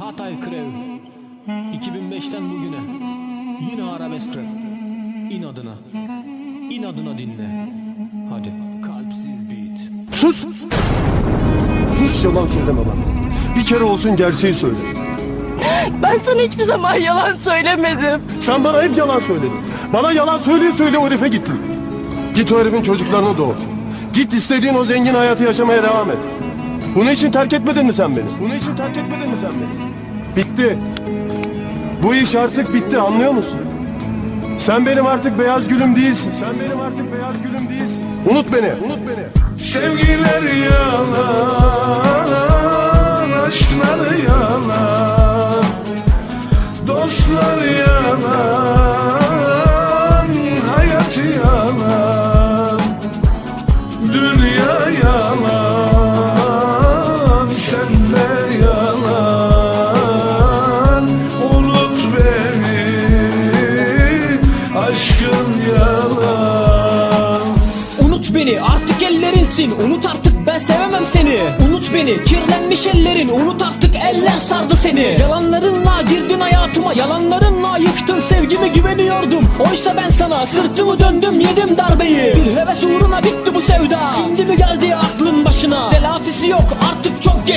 Hatay Krev 2005'ten bugüne Yine arabesk rap İnadına İnadına dinle Hadi Kalpsiz beat Sus! Sus yalan söyleme bana. Bir kere olsun gerçeği söyle. Ben sana hiçbir zaman yalan söylemedim. Sen bana hep yalan söyledin. Bana yalan söyleye söyle o herife gittin. Git o herifin çocuklarını doğur. Git istediğin o zengin hayatı yaşamaya devam et. Bunun için terk etmedin mi sen beni? Bunun için terk etmedin mi sen beni? Bitti. Bu iş artık bitti anlıyor musun? Sen benim artık beyaz gülüm değilsin. Sen benim artık beyaz gülüm değilsin. Unut beni. Unut beni. Sevgiler yalan, unut beni, aşkın yalan. Unut beni artık ellerinsin. Unut artık ben sevemem seni. Unut beni kirlenmiş ellerin. Unut artık eller sardı seni. Yalanlarınla girdin hayatıma. Yalanlarınla yıktın sevgimi güveniyordum. Oysa ben sana sırtımı döndüm yedim darbeyi. Bir heves uğruna bitti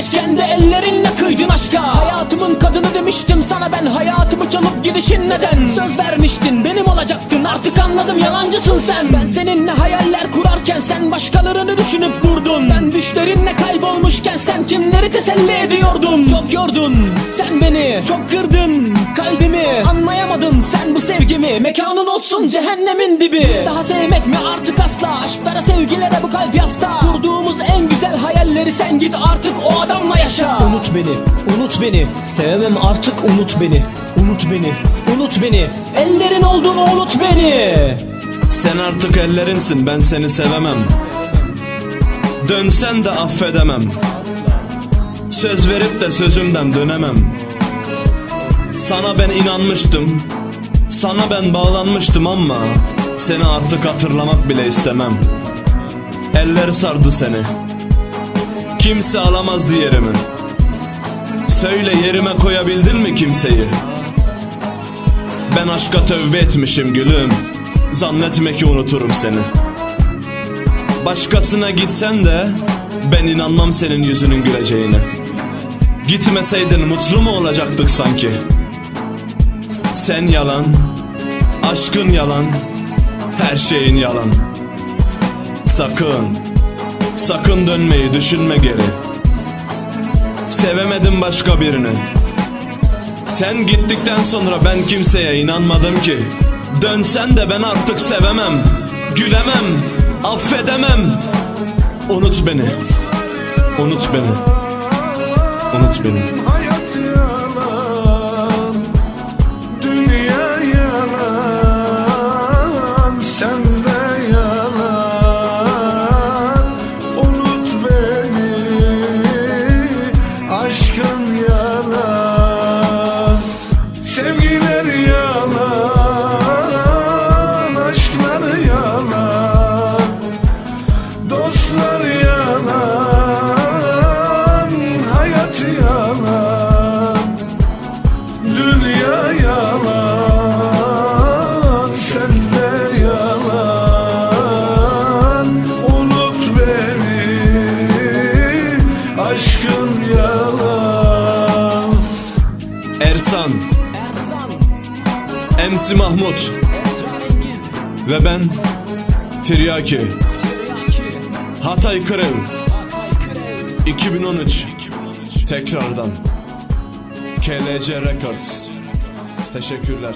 geç Kendi ellerinle kıydın aşka. Hayatımın kadını demiştim sana ben. Hayatımı çalıp gidişin neden? Söz vermiştin benim olacaktın. Artık anladım yalancısın sen. Ben seninle hayaller kurarken Sen başkalarını düşünüp durdun. Ben düşlerinle kaybolmuşken Sen kimleri teselli ediyordun? Çok yordun sen beni Çok kırdın kalbimi. Anlayamadın sen bu sevgimi. Mekanın olsun cehennemin dibi. Daha sevmek mi? Artık asla. Aşklara sevgilere bu kalp yasta. Kurduğumuz en güzel hayalleri Sen git artık o adamla yaşa. Unut beni unut beni. Sevemem artık unut beni. Unut beni unut beni. Ellerin olduğunu unut beni? Sen artık ellerinsin ben seni sevemem. Dönsen de affedemem. Söz verip de sözümden dönemem. Sana ben inanmıştım Sana ben bağlanmıştım ama Seni artık hatırlamak bile istemem. Eller sardı seni Kimse alamazdı yerimi Söyle yerime koyabildin mi kimseyi? Ben aşka tövbe etmişim gülüm. Zannetme ki unuturum seni. Başkasına gitsen de Ben inanmam senin yüzünün güleceğine. Gitmeseydin mutlu mu olacaktık sanki? Sen yalan Aşkın yalan Her şeyin yalan. Sakın Sakın dönmeyi düşünme geri. Sevemedim başka birini. Sen gittikten sonra ben kimseye inanmadım ki. Dönsen de ben artık sevemem Gülemem Affedemem. Unut beni Unut beni Unut beni Sevgiler yalan Aşklar yalan Dostlar yalan Hayat yalan Dünya yalan Sen de yalan. Unut beni Aşkın yalan. Ersan MC Mahmut. Ve ben Tiryaki. Hatay Krev 2013 Tekrardan. KLC Records. Teşekkürler